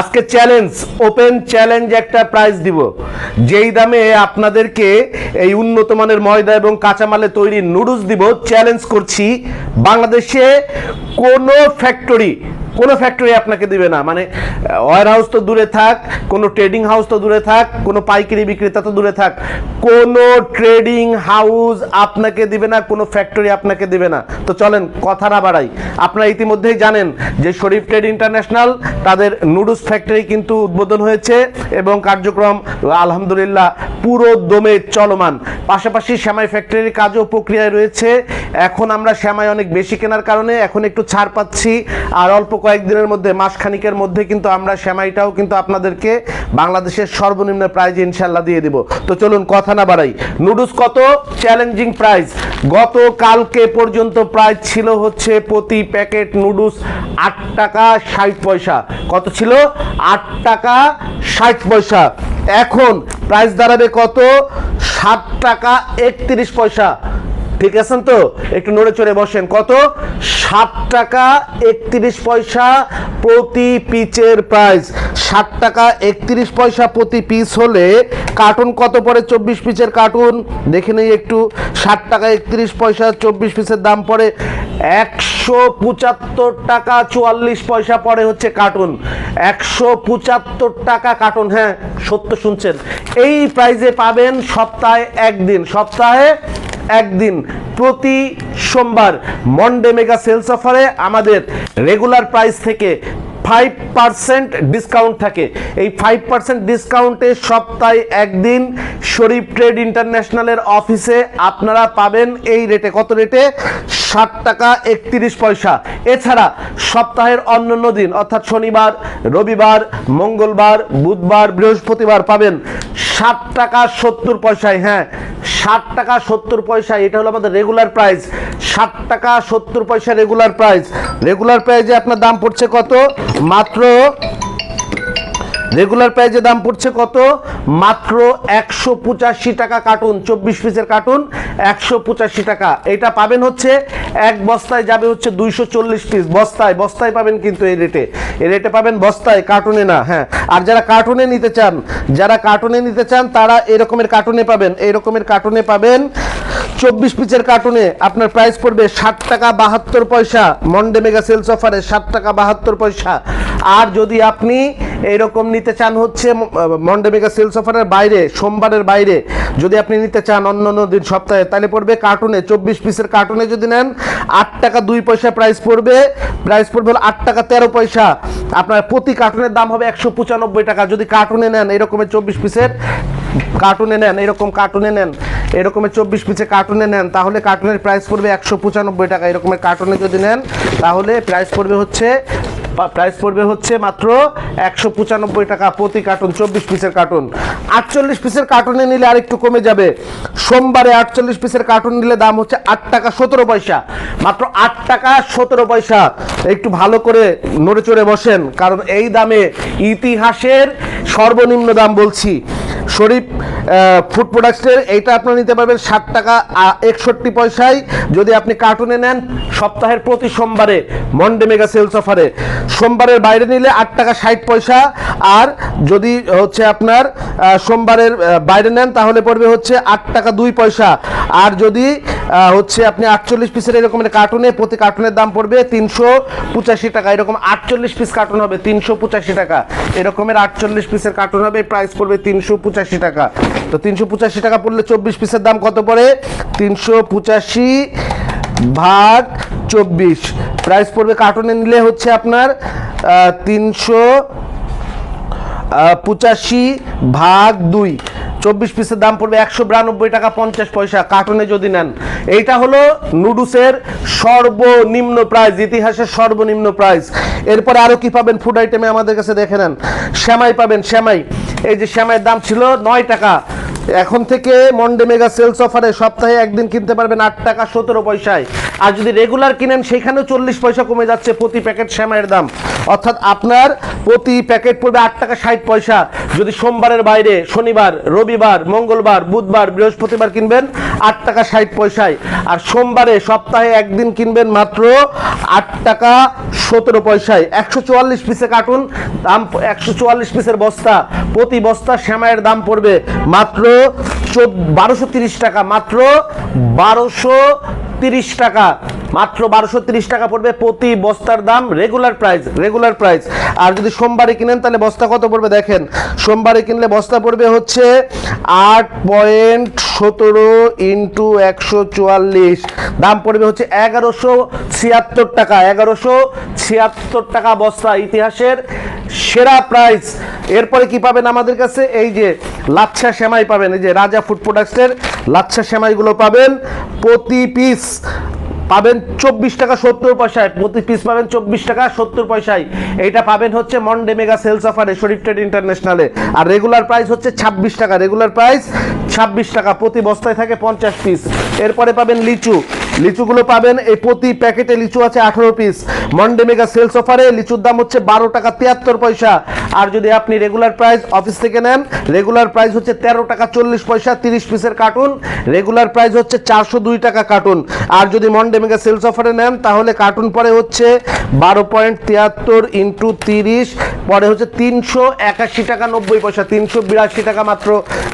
আজকে challenge open challenge একটা prize দিব। যেই দামে আপনাদেরকে এই উন্নত মানের ময়দা এবং কাঁচামালে তৈরি নুডলস দিব চ্যালেঞ্জ করছি বাংলাদেশে কোনো ফ্যাক্টরি কোনো ফ্যাক্টরি আপনাকে দিবে না। মানে ওয়ার হাউস তো দূরে থাক, কোনো ট্রেডিং হাউস তো দূরে থাক, কোনো পাইকারি বিক্রেতা তো দূরে থাক, কোনো ট্রেডিং হাউস আপনাকে দিবে না, কোনো ফ্যাক্টরি আপনাকে দিবে না। তো চলেন, কথা না বাড়াই। আপনারা ইতিমধ্যেই জানেন যে শরীফ ট্রেড ইন্টারন্যাশনাল তাদের নুডলস ফ্যাক্টরি কিন্তু উদ্বোধন হয়েছে এবং কার্যক্রম, আলহামদুলিল্লাহ, পুরো দমে চলমান। পাশাপাশি শ্যামাই ফ্যাক্টরির কাজও প্রক্রিয়ায় রয়েছে। এখন আমরা শ্যামাই অনেক বেশি কেনার কারণে এখন একটু ছাড় পাচ্ছি। আর অল্প কয়েকদিনের মধ্যে, মাসখানিকের মধ্যে কিন্তু আমরা শ্যামাইটাও কিন্তু আপনাদেরকে বাংলাদেশের সর্বনিম্ন প্রাইজ ইনশাল্লাহ দিয়ে দিব। তো চলুন কথা না বাড়াই। নুডলস কত? চ্যালেঞ্জিং প্রাইস গত কালকে পর্যন্ত প্রাইস ছিল হচ্ছে প্রতি প্যাকেট নুডলস আট টাকা ষাট পয়সা। কত ছিল? আট টাকা ষাট পয়সা। এখন প্রাইস দাঁড়াবে কত? সাত টাকা একত্রিশ পয়সা। ঠিক আছেন তো? একটু নড়ে চড়ে বসেন। কত? সাত টাকা একত্রিশ পয়সা প্রতি পিচের প্রাইস ষাট টাকা একত্রিশ পয়সা প্রতি পিস হলে কার্টুন কত পড়ে? চব্বিশ পিসের কার্টুন দেখে নেই একটু। ষাট টাকা একত্রিশ পয়সা, চব্বিশ পিসের দাম পড়ে একশো পঁচাত্তর টাকা, চুয়াল্লিশ পয়সা পরে হচ্ছে কার্টুন একশো পঁচাত্তর টাকা কার্টুন হ্যাঁ সত্য শুনছেন। এই প্রাইজে পাবেন সপ্তাহে একদিন। সপ্তাহে একদিন প্রতি সোমবার মন্ডে মেগা সেলস অফারে আমাদের রেগুলার প্রাইস থেকে ফাইভ পার্সেন্ট ডিসকাউন্ট থাকে। এই ফাইভ পার্সেন্ট ডিসকাউন্টে সপ্তাহে একদিন শরীফ ট্রেড ইন্টারন্যাশনালের অফিসে আপনারা পাবেন এই রেটে। কত রেটে? ষাট টাকা একত্রিশ পয়সা। এছাড়া সপ্তাহের অন্যান্য দিন, অর্থাৎ শনিবার, রবিবার, মঙ্গলবার, বুধবার, বৃহস্পতিবার পাবেন ষাট টাকা সত্তর পয়সায়। হ্যাঁ ষাট টাকা সত্তর পয়সা এটা হলো আমাদের রেগুলার প্রাইস ষাট টাকা সত্তর পয়সা রেগুলার প্রাইস রেগুলার প্রাইজে আপনার দাম পড়ছে কত? মাত্র রেগুলার প্রাইজে দাম পড়ছে কত? মাত্র একশো পঁচাশি টাকা কার্টুন চব্বিশ পিসের কার্টুন একশো পঁচাশি টাকা। এটা পাবেন হচ্ছে, এক বস্তায় যাবে হচ্ছে দুইশো চল্লিশ পিস বস্তায় বস্তায় পাবেন কিন্তু এই রেটে এই রেটে পাবেন বস্তায় কার্টুনে না হ্যাঁ। আর যারা কার্টুনে নিতে চান, যারা কার্টুনে নিতে চান, তারা এরকমের কার্টুনে পাবেন। এই রকমের কার্টুনে পাবেন চব্বিশ পিসের কার্টুনে আপনার প্রাইস পড়বে ষাট টাকা বাহাত্তর পয়সা। মন্ডে মেগা সেলস অফারে ষাট টাকা বাহাত্তর পয়সা। আর যদি আপনি এইরকম নিতে চান হচ্ছে মন্ডে মেগা সেলস অফারের বাইরে, সোমবারের বাইরে, যদি আপনি নিতে চান অন্য অন্য দিন সপ্তাহে, তাহলে পড়বে কার্টুনে, চব্বিশ পিসের কার্টুনে যদি নেন, আট টাকা দুই পয়সা প্রাইস পড়বে। প্রাইস পড়বে হলো আট টাকা তেরো পয়সা। আপনার প্রতি কার্টুনের দাম হবে একশো পঁচানব্বই টাকা। যদি কার্টুনে নেন এরকমের চব্বিশ পিসের কার্টুনে নেন, এরকম কার্টুনে নেন এরকমের চব্বিশ পিসে কার্টুনে নেন, তাহলে কার্টুনের প্রাইস পড়বে একশো পঁচানব্বই টাকা। এরকমের কার্টুনে যদি নেন, তাহলে প্রাইস পড়বে হচ্ছে প্রাইস পড়বে হচ্ছে মাত্র একশো পঁচানব্বই টাকা প্রতি কার্টুন চব্বিশ পিসের কার্টুন আটচল্লিশ পিসের কার্টুনে নিলে আরেকটু কমে যাবে। সোমবারে আটচল্লিশ পিসের কার্টুন নিলে দাম হচ্ছে আট টাকা সতেরো পয়সা। মাত্র আট টাকা সতেরো পয়সা। একটু ভালো করে নড়ে চড়ে বসেন, কারণ এই দামে ইতিহাসের সর্বনিম্ন দাম বলছি। শরীফ ফুড প্রোডাক্টসের এইটা আপনারা নিতে পারবেন ষাট টাকা একষট্টি পয়সায় যদি আপনি কার্টুনে নেন, সপ্তাহের প্রতি সোমবারে মন্ডে মেগা সেলস অফারে সোমবারের বাইরে নিলে আট টাকা ষাট পয়সা, আর যদি হচ্ছে আপনার সোমবারের বাইরে নেন, তাহলে পড়বে হচ্ছে আট টাকা দুই পয়সা। আর যদি হচ্ছে আপনি আটচল্লিশ পিসের এরকমের কার্টুনে প্রতি কার্টুনের দাম পড়বে তিনশো পঁচাশি টাকা। এরকম আটচল্লিশ পিস কার্টুন হবে তিনশো পঁচাশি টাকা। এরকমের আটচল্লিশ পিসের কার্টুন হবে প্রাইস পড়বে তিনশো পঁচাশি টাকা। তো তিনশো পঁচাশি টাকা পড়লে চব্বিশ পিসের দাম কত পড়ে? তিনশো পঁচাশি ভাগ চব্বিশ। প্রাইস পড়বে কার্টুনে নিলে হচ্ছে আপনার তিনশো পঁচাশি ভাগ দুই। চব্বিশ পিসের দাম পড়বে একশো বিরানব্বই টাকা পঞ্চাশ পয়সা। কার্টুনে যদি নেন, এইটা হলো নুডলসের সর্বনিম্ন প্রাইস ইতিহাসের সর্বনিম্ন প্রাইস এরপরে আরও কি পাবেন? ফুড আইটেমে আমাদের কাছে দেখে নেন। শ্যামাই পাবেন শ্যামাই এই যে শ্যামাইয়ের দাম ছিল নয় টাকা। এখন থেকে মন্ডে মেগা সেলস অফারে সপ্তাহে একদিন কিনতে পারবেন আট টাকা সতেরো পয়সায়। আর যদি রেগুলার কিনেন, সেখানেও চল্লিশ পয়সা কমে যাচ্ছে প্রতি প্যাকেট শ্যামাইয়ের দাম। অর্থাৎ আপনার প্রতি প্যাকেট পড়বে আট টাকা ষাট পয়সা। যদি সোমবারের বাইরে, শনিবার, রবিবার, মঙ্গলবার, বুধবার, বৃহস্পতিবার কিনবেন, আট টাকা ষাট পয়সায়। আর সোমবারে সপ্তাহে একদিন কিনবেন মাত্র আট টাকা সতেরো পয়সায়। একশো চুয়াল্লিশ পিসে কার্টুন, দাম একশো চুয়াল্লিশ পিসের বস্তা। প্রতি বস্তা শ্যামাইয়ের দাম পড়বে মাত্র চোদ্দ, বারোশো তিরিশ টাকা, মাত্র বারোশো তিরিশ টাকা। মাত্র বারোশো টাকা পড়বে প্রতি বস্তার দাম রেগুলার প্রাইস রেগুলার প্রাইস আর যদি সোমবারে কিনেন, তাহলে বস্তা কত পড়বে দেখেন। সোমবারে কিনলে বস্তা পড়বে হচ্ছে আট পয়েন্ট সতেরো ইন্টু একশো চুয়াল্লিশ। দাম পড়বে হচ্ছে এগারোশো ছিয়াত্তর টাকা, এগারোশো ছিয়াত্তর টাকা বস্তা ইতিহাসের সেরা প্রাইস এরপরে কি পাবেন আমাদের কাছে? এই যে লাচ্ছা সেমাই পাবেন, এই যে রাজা ফুড প্রোডাক্টসের লাচ্ছা সেমাইগুলো পাবেন প্রতি পিস পাবেন চব্বিশ টাকা সত্তর পয়সায়, প্রতি পিস পাবেন চব্বিশ টাকা সত্তর পয়সায়। এইটা পাবেন হচ্ছে মন্ডে মেগা সেলস অফারে শরীফ ট্রেড ইন্টারন্যাশনালে আর রেগুলার প্রাইস হচ্ছে ছাব্বিশ টাকা। রেগুলার প্রাইস ছাব্বিশ টাকা। প্রতি বস্তায় থাকে পঞ্চাশ পিস এরপরে পাবেন লিচু। লিচুগুলো পাবেন, এই প্রতি প্যাকেটে লিচু আছে আঠারো পিস মন্ডে মেগা সেলস অফারে লিচুর দাম হচ্ছে বারো টাকা তিয়াত্তর পয়সা। আর যদি আপনি রেগুলার প্রাইস অফিস থেকে নেন রেগুলার প্রাইস হচ্ছে তেরো টাকা চল্লিশ পয়সা তিরিশ পিসের কার্টুন রেগুলার প্রাইস হচ্ছে চারশো দুই টাকা কার্টুন আর যদি মন্ডে মেগা সেলস অফারে নেন, তাহলে কার্টুন পরে হচ্ছে বারো পয়েন্ট তিয়াত্তর ইন্টু তিরিশ পরে হচ্ছে তিনশো একাশি টাকা, নব্বই পয়সা, তিনশো বিরাশি টাকা মাত্র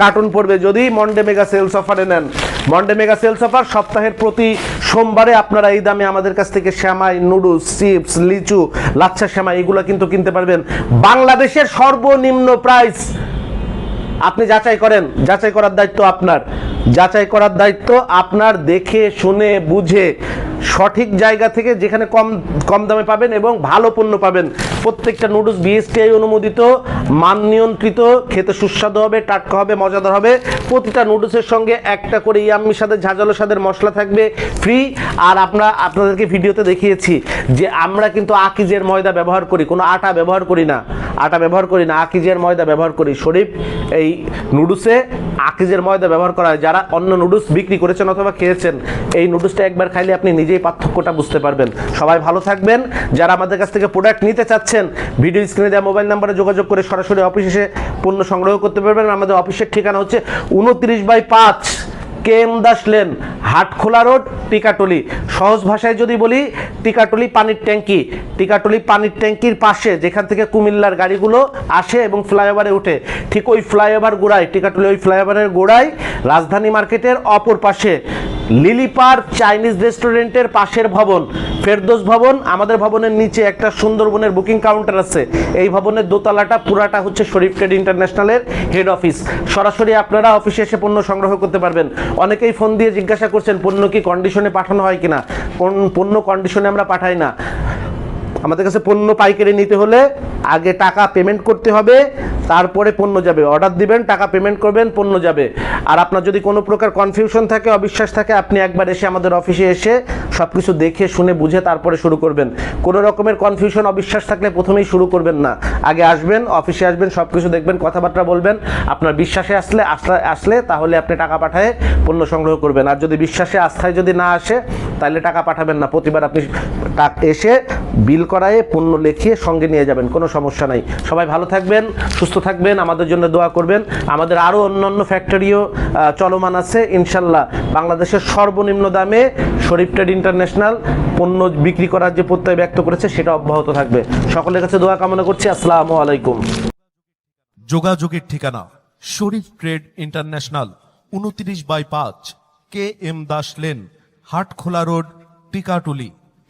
কার্টুন পড়বে। যদি মন্ডে মেগা সেলস অফারে নেন। মন্ডে মেগা সেলস অফার সপ্তাহের প্রতি সোমবারে আপনারা এই দামে আমাদের কাছ থেকে শ্যামাই, নুডলস, চিপস, লিচু, লাচ্ছা শ্যামাই, এগুলো কিন্তু কিনতে পারবেন। বাংলাদেশের সর্বনিম্ন প্রাইস আপনি যাচাই করেন। যাচাই করার দায়িত্ব আপনার। যাচাই করার দায়িত্ব আপনার দেখে, শুনে, বুঝে। সঠিক জায়গা থেকে যেখানে কম কম দামে পাবেন এবং ভালো পণ্য পাবেন। প্রত্যেকটা নুডলস বিএসটিআই অনুমোদিত, মান নিয়ন্ত্রিত, খেতে সুস্বাদু হবে, টাটকা হবে, মজাদার হবে। প্রতিটা নুডলসের সঙ্গে একটা করে ইয়াম্মির সাথে ঝাঁঝালো স্বাদের মশলা থাকবে ফ্রি আর আমরা আপনাদেরকে ভিডিওতে দেখিয়েছি যে আমরা কিন্তু আকিজের ময়দা ব্যবহার করি, কোনো আটা ব্যবহার করি না। আটা ব্যবহার করি না, আকিজের ময়দা ব্যবহার করি। শরীফ, এই নুডলসে আকিজের ময়দা ব্যবহার করা হয়। যারা অন্য নুডলস বিক্রি করেছেন অথবা খেয়েছেন, এই নুডলসটা একবার খাইলে আপনি নিজেই পার্থক্যটা বুঝতে পারবেন। সবাই ভালো থাকবেন। যারা আমাদের কাছ থেকে প্রোডাক্ট নিতে চাচ্ছেন ভিডিও স্ক্রিনে দেওয়া মোবাইল নাম্বারে যোগাযোগ করে সরাসরি অফিসে পণ্য সংগ্রহ করতে পারবেন। আমাদের অফিসের ঠিকানা হচ্ছে উনত্রিশ বাই পাঁচ K M Das lane, Hatkhola road, Tikatuli. সহজ ভাষায় যদি বলি, টিকাটলি পানির ট্যাঙ্কি। টিকাটলি পানির ট্যাঙ্কির পাশে, যেখান থেকে কুমিল্লার গাড়িগুলো আসে এবং ফ্লাইওভারে ওঠে ঠিক ওই ফ্লাইওভার গোড়ায়, টিকাটলি ওই ফ্লাইওভারের গোড়ায়, রাজধানী মার্কেটের অপর পাশে লিলি পার্ক চাইনিজ রেস্টুরেন্টের পাশের ভবন, ফেরদোস ভবন। আমাদের ভবনের নিচে একটা সুন্দরবনের বুকিং কাউন্টার আছে। এই ভবনের দোতলাটা পুরাটা হচ্ছে শরীফ ট্রেড ইন্টারন্যাশনালের হেড অফিস। সরাসরি আপনারা অফিসে এসে পণ্য সংগ্রহ করতে পারবেন। অনেকেই ফোন দিয়ে জিজ্ঞাসা করছেন, পণ্য কি কন্ডিশনে পাঠানো হয় কিনা? কোন পণ্য কন্ডিশনে আমরা পাঠাই না। আমাদের কাছে পণ্য পাইকারি নিতে হলে আগে টাকা পেমেন্ট করতে হবে, তারপরে পণ্য যাবে। অর্ডার দিবেন, টাকা পেমেন্ট করবেন, পণ্য যাবে। আর আপনার যদি কোনো প্রকার কনফিউশন থাকে, অবিশ্বাস থাকে, আপনি একবার এসে আমাদের অফিসে এসে সব কিছু দেখে, শুনে, বুঝে, তারপরে শুরু করবেন। কোনো রকমের কনফিউশন অবিশ্বাস থাকলে প্রথমেই শুরু করবেন না। আগে আসবেন অফিসে আসবেন সব কিছু দেখবেন, কথাবার্তা বলবেন। আপনার বিশ্বাসে আসলে আসলে তাহলে আপনি টাকা পাঠায় পণ্য সংগ্রহ করবেন। আর যদি বিশ্বাসে, আস্থায় যদি না আসে, তাহলে টাকা পাঠাবেন না। প্রতিবার আপনি টা- এসে বিল করায়ে পণ্য লিখিয়ে সঙ্গে নিয়ে যাবেন, কোনো সমস্যা নাই। সবাই ভালো থাকবেন, সুস্থ থাকবেন, আমাদের জন্য দোয়া করবেন। আমাদের আরও অন্য অন্য ফ্যাক্টরিও চলমান আছে, ইনশাল্লাহ। বাংলাদেশের সর্বনিম্ন দামে শরীফ ট্রেড ইন্টারন্যাশনাল পণ্য বিক্রি করার যে প্রত্যয় ব্যক্ত করেছে, সেটা অব্যাহত থাকবে। সকলের কাছে দোয়া কামনা করছি, আসসালামু আলাইকুম। যোগাযোগের ঠিকানা, শরীফ ট্রেড ইন্টারন্যাশনাল, উনত্রিশ বাই পাঁচ, K M Das lane, Hatkhola road, Tikatuli.